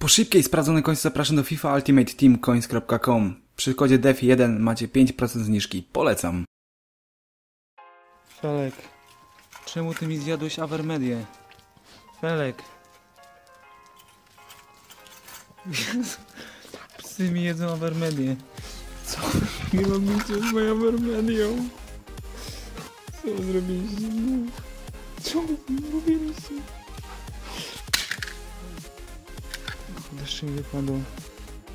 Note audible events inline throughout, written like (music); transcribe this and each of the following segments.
Po szybkiej sprawdzonej końcu zapraszam do FIFA Ultimate Team Coins.com. Przy kodzie DEF1 macie 5% zniżki. Polecam. Felek, czemu ty mi zjadłeś Avermedię? Felek. (laughs) Psy mi jedzą Avermedię. Co wy robicie z moją Avermedią? Co zrobiliście? Co wy zrobiliście? Deszcz mi wypadł.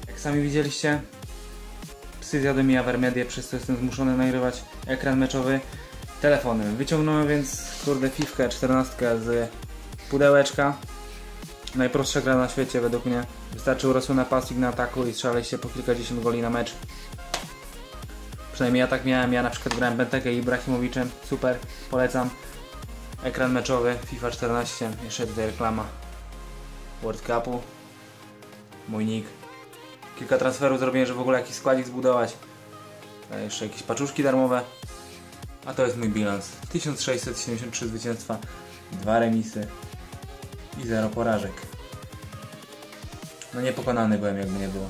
Jak sami widzieliście, psy zjadły mi Avermedię, przez co jestem zmuszony nagrywać ekran meczowy telefonem. Wyciągnąłem więc, kurde, fifkę 14 z pudełeczka. Najprostsza gra na świecie według mnie. Wystarczy urosły napastnik na ataku i strzelaliście po kilkadziesiąt goli na mecz. Przynajmniej ja tak miałem, ja na przykład grałem Bentekę i Ibrahimowiczem, super, polecam. Ekran meczowy, FIFA 14, jeszcze tutaj reklama World Cupu. Mój nick. Kilka transferów zrobiłem, żeby w ogóle jakiś składzik zbudować. A jeszcze jakieś paczuszki darmowe. A to jest mój bilans. 1673 zwycięstwa, 2 remisy i 0 porażek. No niepokonany byłem, jakby nie było.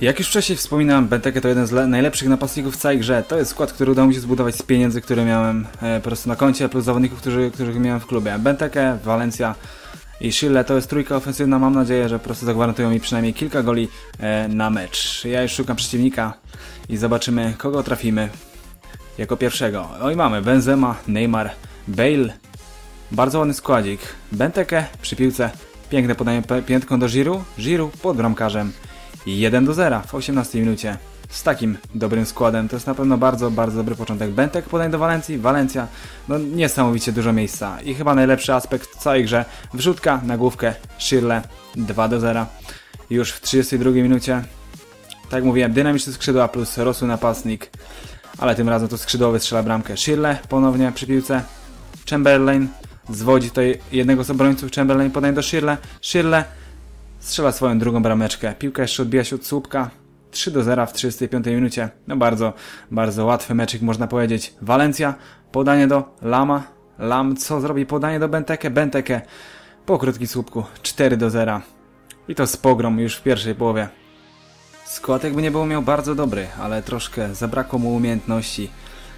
Jak już wcześniej wspominałem, Benteke to jeden z le- najlepszych napastników w całej grze. To jest skład, który udało mi się zbudować z pieniędzy, które miałem e, po prostu na koncie, plus zawodników, którzy, których miałem w klubie. Benteke, Valencia i Schille to jest trójka ofensywna. Mam nadzieję, że po prostu zagwarantują mi przynajmniej kilka goli e, na mecz. Ja już szukam przeciwnika i zobaczymy, kogo trafimy jako pierwszego. Oj, mamy Benzema, Neymar, Bale. Bardzo ładny składzik. Benteke przy piłce. Piękne podanie piętką do Giroud. Giroud pod bramkarzem. I 1 do 0 w 18 minucie. Z takim dobrym składem to jest na pewno bardzo, bardzo dobry początek. Bentek podań do Walencji, Walencja, no niesamowicie dużo miejsca. I chyba najlepszy aspekt w całej grze. Wrzutka na główkę Shirle 2 do 0. Już w 32 minucie. Tak jak mówiłem, dynamiczny skrzydła plus rosły napastnik. Ale tym razem to skrzydłowy strzela bramkę. Shirle ponownie przy piłce. Chamberlain zwodzi tutaj jednego z obrońców. Chamberlain podaje do Shirle. Shirle strzela swoją drugą brameczkę. Piłka jeszcze odbija się od słupka. 3 do 0 w 35 minucie. No bardzo, bardzo łatwy meczek można powiedzieć. Walencja, podanie do Lama. Lam co zrobi? Podanie do Benteke. Benteke po krótkim słupku 4 do 0. I to z pogrom już w pierwszej połowie. Skład jakby nie było miał bardzo dobry, ale troszkę zabrakło mu umiejętności.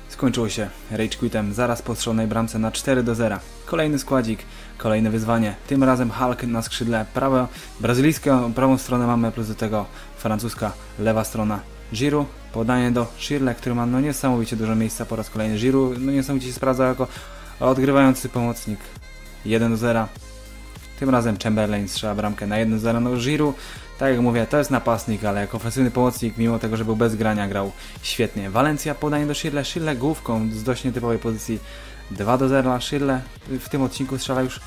Skończyło się rage quitem zaraz po strzelonej bramce na 4 do 0. Kolejny składzik, kolejne wyzwanie. Tym razem Hulk na skrzydle prawo, brazylijską prawą stronę mamy, plus do tego francuska lewa strona. Giroud, podanie do Shirle, który ma no niesamowicie dużo miejsca po raz kolejny. Giroud no niesamowicie się sprawdza jako odgrywający pomocnik. 1 do 0. Tym razem Chamberlain strzela bramkę na 1-0. No Giroud, tak jak mówię, to jest napastnik, ale jako ofensywny pomocnik, mimo tego, że był bez grania, grał świetnie. Walencja podanie do Shirle, Shirle główką z dość nietypowej pozycji 2-0. Shirle w tym odcinku strzela już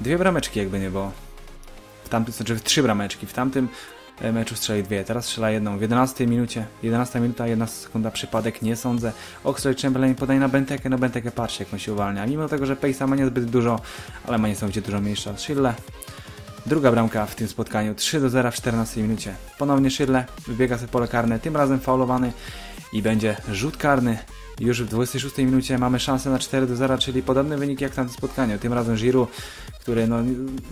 dwie brameczki, jakby nie było. W tamtym, znaczy trzy brameczki. W tamtym e, meczu strzeli dwie, teraz strzela jedną. W 11 minucie, 11 minuta, 11 sekunda, przypadek, nie sądzę. Oxlade Chamberlain podaje na Bentekę, no Bentekę patrzcie jak on się uwalnia. Mimo tego, że Pace'a ma niezbyt dużo, ale ma niesamowicie dużo miejsca. Shirle Druga bramka w tym spotkaniu 3 do 0 w 14 minucie. Ponownie Shirle wybiega sobie pole karne, tym razem faulowany i będzie rzut karny. Już w 26 minucie mamy szansę na 4 do 0, czyli podobny wynik jak w tamtym spotkaniu. Tym razem Giroud, który no,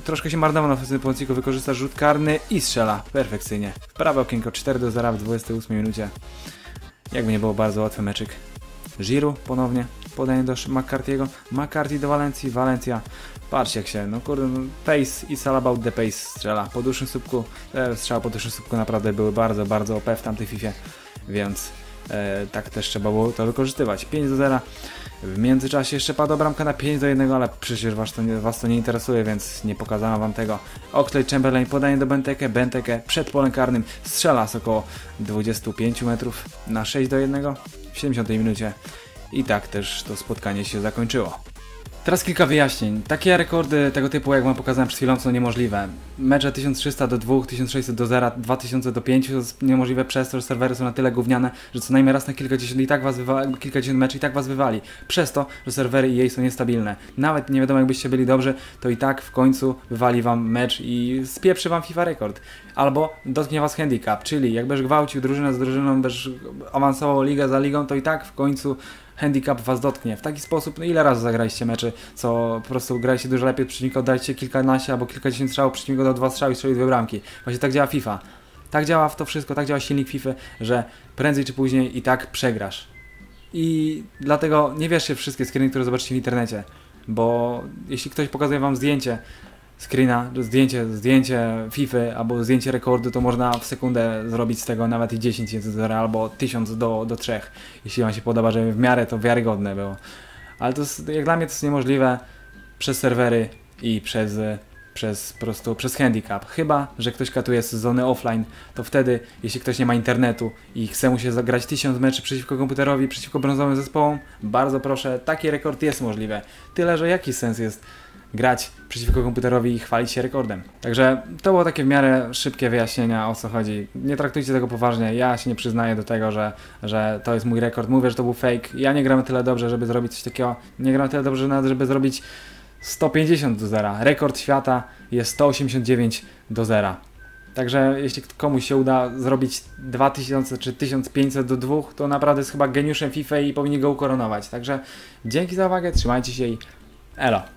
troszkę się marnował na ofensywnym pomocniku, wykorzysta rzut karny i strzela perfekcyjnie. W prawe okienko 4 do 0 w 28 minucie. Jakby nie było bardzo łatwy meczyk. Giroud ponownie podaje do McCarthy'ego, McCarthy do Walencji, Walencja Patrzcie jak się, no kurde, no, pace is all about the pace strzela. Po dłuższym słupku, te strzały po dłuższym słupku naprawdę były bardzo, bardzo OP w tamtej FIFA, więc e, tak też trzeba było to wykorzystywać. 5 do 0. W międzyczasie jeszcze padła bramka na 5 do 1, ale przecież was to, nie, was to nie interesuje, więc nie pokazano wam tego. Oxlade Chamberlain podanie do Benteke, Benteke przed polem karnym strzela z około 25 metrów na 6 do 1 w 70 minucie. I tak też to spotkanie się zakończyło. Teraz kilka wyjaśnień. Takie rekordy tego typu, jak wam pokazałem przed chwilą, są niemożliwe. Mecze 1300 do 2, 1600 do 0, 2000 do 5 to jest niemożliwe przez to, że serwery są na tyle gówniane, że co najmniej raz na kilkadziesiąt i tak was wywali, kilkadziesiąt meczy i tak was wywali. Przez to, że serwery EA są niestabilne. Nawet nie wiadomo jakbyście byli dobrze, to i tak w końcu wywali wam mecz i spieprzy wam FIFA rekord. Albo dotknie was handicap, czyli jakbyś gwałcił drużynę z drużyną, byś awansował ligę za ligą, to i tak w końcu handicap was dotknie. W taki sposób, no ile razy zagraliście meczy, co po prostu graliście dużo lepiej przeciwnika, oddaliście kilkanaście albo kilkadziesiąt strzałów, przeciwnik do dwa strzały i strzelił dwie bramki. Właśnie tak działa FIFA. Tak działa w to wszystko, tak działa silnik FIFA, że prędzej czy później i tak przegrasz. I dlatego nie wierzcie wszystkie screeny, które zobaczycie w internecie, bo jeśli ktoś pokazuje wam zdjęcie screena, zdjęcie, zdjęcie FIFA albo zdjęcie rekordu, to można w sekundę zrobić z tego nawet i 10 do 0 albo 1000 do, do 3, jeśli wam się podoba, żeby w miarę to wiarygodne było. Ale to jest, jak dla mnie to jest niemożliwe przez serwery i przez przez prostu przez handicap. Chyba, że ktoś katuje sezony offline, to wtedy, jeśli ktoś nie ma internetu i chce mu się zagrać tysiąc meczy przeciwko komputerowi, przeciwko brązowym zespołom, bardzo proszę, taki rekord jest możliwy. Tyle, że jaki sens jest grać przeciwko komputerowi i chwalić się rekordem. Także to było takie w miarę szybkie wyjaśnienia o co chodzi. Nie traktujcie tego poważnie. Ja się nie przyznaję do tego, że, że to jest mój rekord. Mówię, że to był fake. Ja nie gram tyle dobrze, żeby zrobić coś takiego. Nie gram tyle dobrze nawet, żeby zrobić 150 do zera. Rekord świata jest 189 do zera. Także jeśli komuś się uda zrobić 2000 czy 1500 do 2, to naprawdę jest chyba geniuszem FIFA i powinni go ukoronować. Także dzięki za uwagę, trzymajcie się i elo.